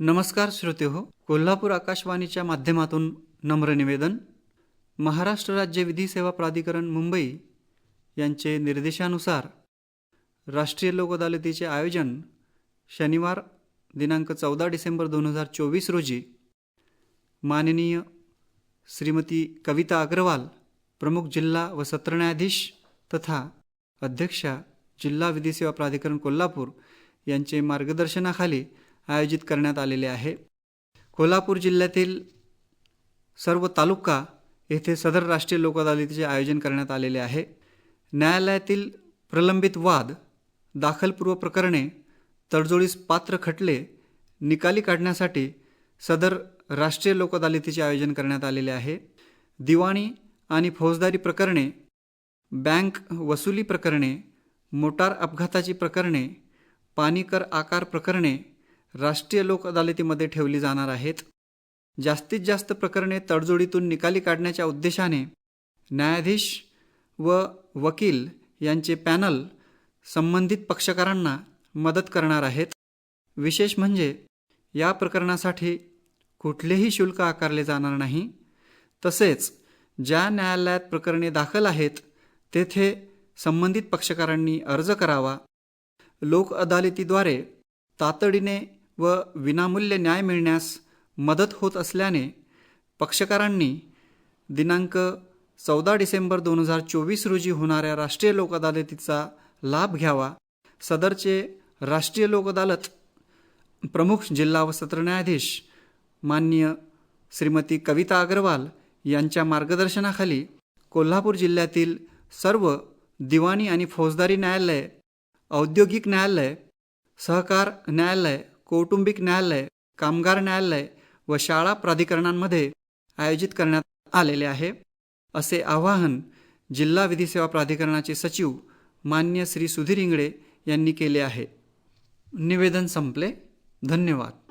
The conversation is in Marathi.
नमस्कार श्रोते हो कोल्हापूर आकाशवाणीच्या माध्यमातून नम्र निवेदन. महाराष्ट्र राज्य विधी सेवा प्राधिकरण मुंबई यांचे निर्देशानुसार राष्ट्रीय लोक अदालतीचे आयोजन शनिवार दिनांक चौदा डिसेंबर दोन हजार चोवीस रोजी माननीय श्रीमती कविता अग्रवाल प्रमुख जिल्हा व सत्र न्यायाधीश तथा अध्यक्षा जिल्हा विधी सेवा प्राधिकरण कोल्हापूर यांचे मार्गदर्शनाखाली आयोजित करण्यात आलेले आहे. कोल्हापूर जिल्ह्यातील सर्व तालुका येथे सदर राष्ट्रीय लोक अदालतीचे आयोजन करण्यात आलेले आहे. न्यायालयातील प्रलंबित वाद दाखलपूर्व प्रकरणे तडजोडीस पात्र खटले निकाली काढण्यासाठी सदर राष्ट्रीय लोक अदालतीचे आयोजन करण्यात आलेले आहे. दिवाणी आणि फौजदारी प्रकरणे बँक वसुली प्रकरणे मोटार अपघाताची प्रकरणे पाणीकर आकार प्रकरणे राष्ट्रीय लोक अदालतीमध्ये ठेवली जाणार आहेत. जास्तीत जास्त प्रकरणे तडजोडीतून निकाली काढण्याच्या उद्देशाने न्यायाधीश व वकील यांचे पॅनल संबंधित पक्षकारांना मदत करणार आहेत. विशेष म्हणजे या प्रकरणासाठी कुठलेही शुल्क आकारले जाणार नाही. तसेच ज्या न्यायालयात प्रकरणे दाखल आहेत तेथे संबंधित पक्षकारांनी अर्ज करावा. लोक अदालतीद्वारे तातडीने व विनामूल्य न्याय मिळण्यास मदत होत असल्याने पक्षकारांनी दिनांक चौदा डिसेंबर दोन हजार चोवीस रोजी होणाऱ्या राष्ट्रीय लोक अदालतीचा लाभ घ्यावा. सदरचे राष्ट्रीय लोक अदालत प्रमुख जिल्हा व सत्र न्यायाधीश माननीय श्रीमती कविता अग्रवाल यांच्या मार्गदर्शनाखाली कोल्हापूर जिल्ह्यातील सर्व दिवाणी आणि फौजदारी न्यायालय औद्योगिक न्यायालय सहकार न्यायालय कौटुंबिक न्यायालय कामगार न्यायालय व शाळा प्राधिकरणांमध्ये आयोजित करण्यात आलेले आहे. असे आवाहन जिल्हा विधी सेवा प्राधिकरणाचे सचिव मान्य श्री सुधीर इंगळे यांनी केले आहे. निवेदन संपले. धन्यवाद.